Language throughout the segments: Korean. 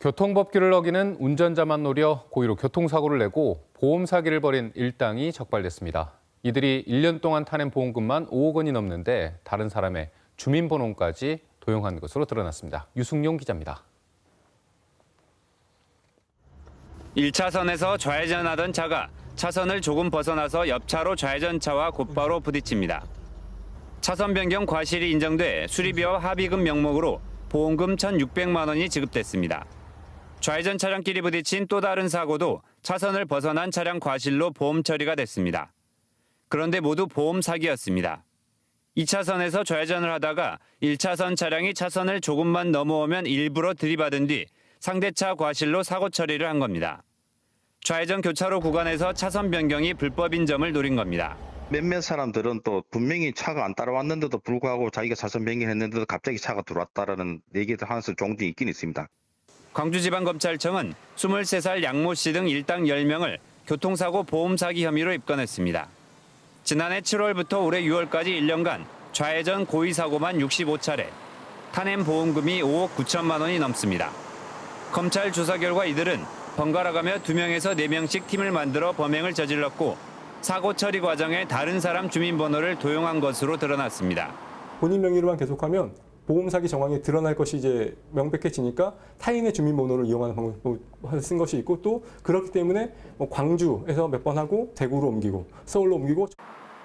교통법규를 어기는 운전자만 노려 고의로 교통사고를 내고 보험 사기를 벌인 일당이 적발됐습니다. 이들이 1년 동안 타낸 보험금만 5억 원이 넘는데 다른 사람의 주민번호까지 도용한 것으로 드러났습니다. 유승용 기자입니다. 1차선에서 좌회전하던 차가 차선을 조금 벗어나서 옆차로 좌회전차와 곧바로 부딪힙니다. 차선 변경 과실이 인정돼 수리비와 합의금 명목으로 보험금 1,600만 원이 지급됐습니다. 좌회전 차량끼리 부딪힌 또 다른 사고도 차선을 벗어난 차량 과실로 보험 처리가 됐습니다. 그런데 모두 보험 사기였습니다. 2차선에서 좌회전을 하다가 1차선 차량이 차선을 조금만 넘어오면 일부러 들이받은 뒤 상대차 과실로 사고 처리를 한 겁니다. 좌회전 교차로 구간에서 차선 변경이 불법인 점을 노린 겁니다. 몇몇 사람들은 또 분명히 차가 안 따라왔는데도 불구하고 자기가 차선 변경했는데도 갑자기 차가 들어왔다라는 얘기를 하는 종지 있긴 있습니다. 광주지방검찰청은 23살 양모 씨 등 일당 10명을 교통사고 보험 사기 혐의로 입건했습니다. 지난해 7월부터 올해 6월까지 1년간 좌회전 고의 사고만 65차례, 탄핵 보험금이 5억 9천만 원이 넘습니다. 검찰 조사 결과 이들은 번갈아가며 2명에서 4명씩 팀을 만들어 범행을 저질렀고 사고 처리 과정에 다른 사람 주민번호를 도용한 것으로 드러났습니다. 본인 명의로만 계속하면 보험 사기 정황이 드러날 것이 이제 명백해지니까 타인의 주민번호를 이용하는 방법을 쓴 것이 있고 또 그렇기 때문에 뭐 광주에서 몇 번 하고 대구로 옮기고 서울로 옮기고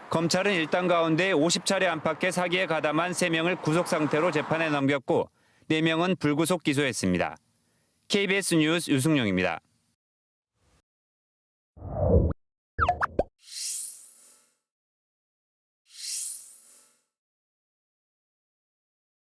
검찰은 일당 가운데 50차례 안팎의 사기에 가담한 3명을 구속 상태로 재판에 넘겼고 4명은 불구속 기소했습니다. KBS 뉴스 유승용입니다.